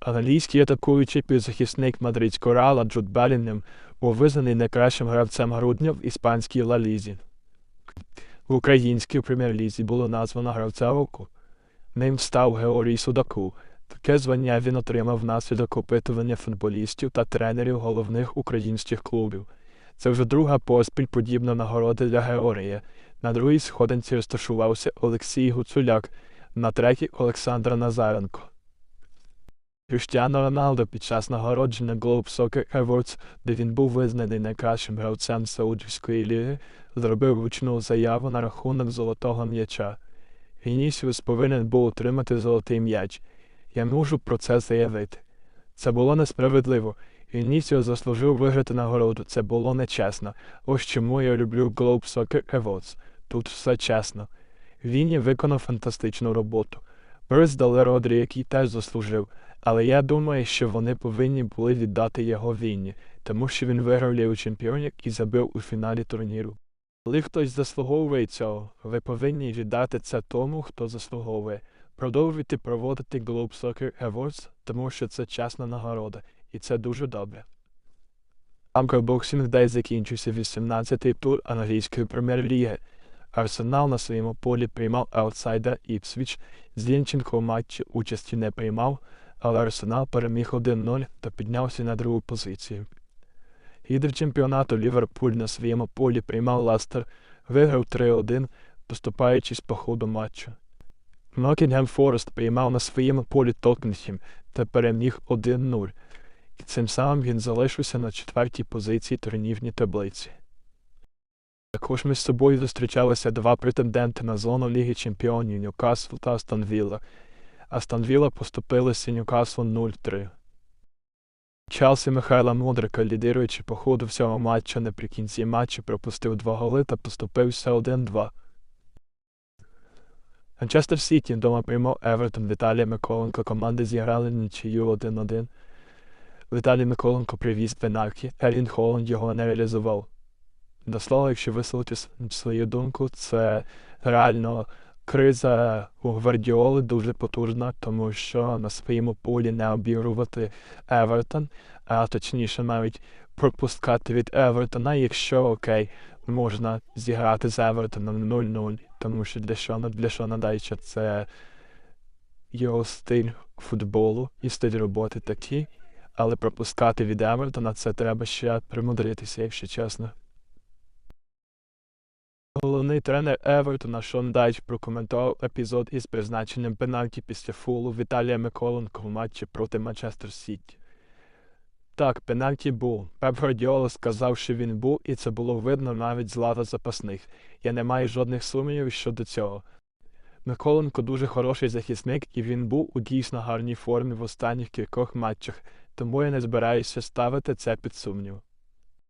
Англійський атакуючий півзахисник мадридського Реала Джуд Белінгем був визнаний найкращим гравцем грудня в іспанській Ла Лізі. В українській прем'єр-лізі було названо гравця року. Ним став Георгій Судаку. Таке звання він отримав внаслідок опитування футболістів та тренерів головних українських клубів. Це вже друга поспіль подібна нагорода для Георгія. На другій сходинці розташувався Олексій Гуцуляк, на третій Олександр Назаренко. Кріштіано Роналдо під час нагородження Globe Soccer Awards, де він був визнаний найкращим гравцем Саудівської ліги, зробив ручну заяву на рахунок золотого м'яча. Вінісіус повинен був отримати золотий м'яч. Я можу про це заявити. Це було несправедливо. Вінісіус заслужив виграти нагороду. Це було нечесно. Ось чому я люблю Globe Soccer Awards. Тут все чесно. Вінні виконав фантастичну роботу. Приз дали Родрі, який теж заслужив, але я думаю, що вони повинні були віддати його Вінні, тому що він виграв Лігу Чемпіонів і забив у фіналі турніру. Коли хтось заслуговує цього, ви повинні віддати це тому, хто заслуговує. Продовжуйте проводити Globe Soccer Awards, тому що це чесна нагорода, і це дуже добре. Амка Day закінчився 18-й тур англійської прем'єр-ліги. Арсенал на своєму полі приймав аутсайдер Іпсвіч. Зінченко у матчі участі не приймав, але Арсенал переміг 1-0 та піднявся на другу позицію. Лідер чемпіонату Ліверпуль на своєму полі приймав Ластер, виграв 3-1, поступаючись по ходу матчу. Нокінгем Форест приймав на своєму полі Тоттенхем та переміг 1-0, і цим самим він залишився на четвертій позиції турнірній таблиці. Також між собою зустрічалися два претенденти на зону Ліги Чемпіонів Ньюкасл та. Астон Вілла поступилися Ньюкаслу 0-3. Челсі Михайла Мудрика, лідируючи по ходу всього матчу наприкінці матчу, пропустив два голи та поступився 1-2. Манчестер Сіті вдома приймав Евертон Віталія Миколенко. Команди зіграли нічию 1-1. Віталій Миколенко привіз пенальті, Елін Холланд його не реалізував. До слова, якщо висловити свою думку, це реально криза у Гвардіоли дуже потужна, тому що на своєму полі не обігрувати Евертон, а точніше навіть пропускати від Евертона, якщо окей, можна зіграти з Евертоном 0-0, тому що для Шона, для Шона Дайча це його стиль футболу і стиль роботи такий, але пропускати від Евертона це треба ще примудритися, якщо чесно. Головний тренер Евертона Шон Дайч прокоментував епізод із призначенням пенальті після фолу Віталія Миколенко в матчі проти Манчестер Сіті. Так, пенальті був. Пеп Гвардіола сказав, що він був, і це було видно навіть з лава запасних. Я не маю жодних сумнівів щодо цього. Миколенко дуже хороший захисник, і він був у дійсно гарній формі в останніх кількох матчах, тому я не збираюся ставити це під сумнів.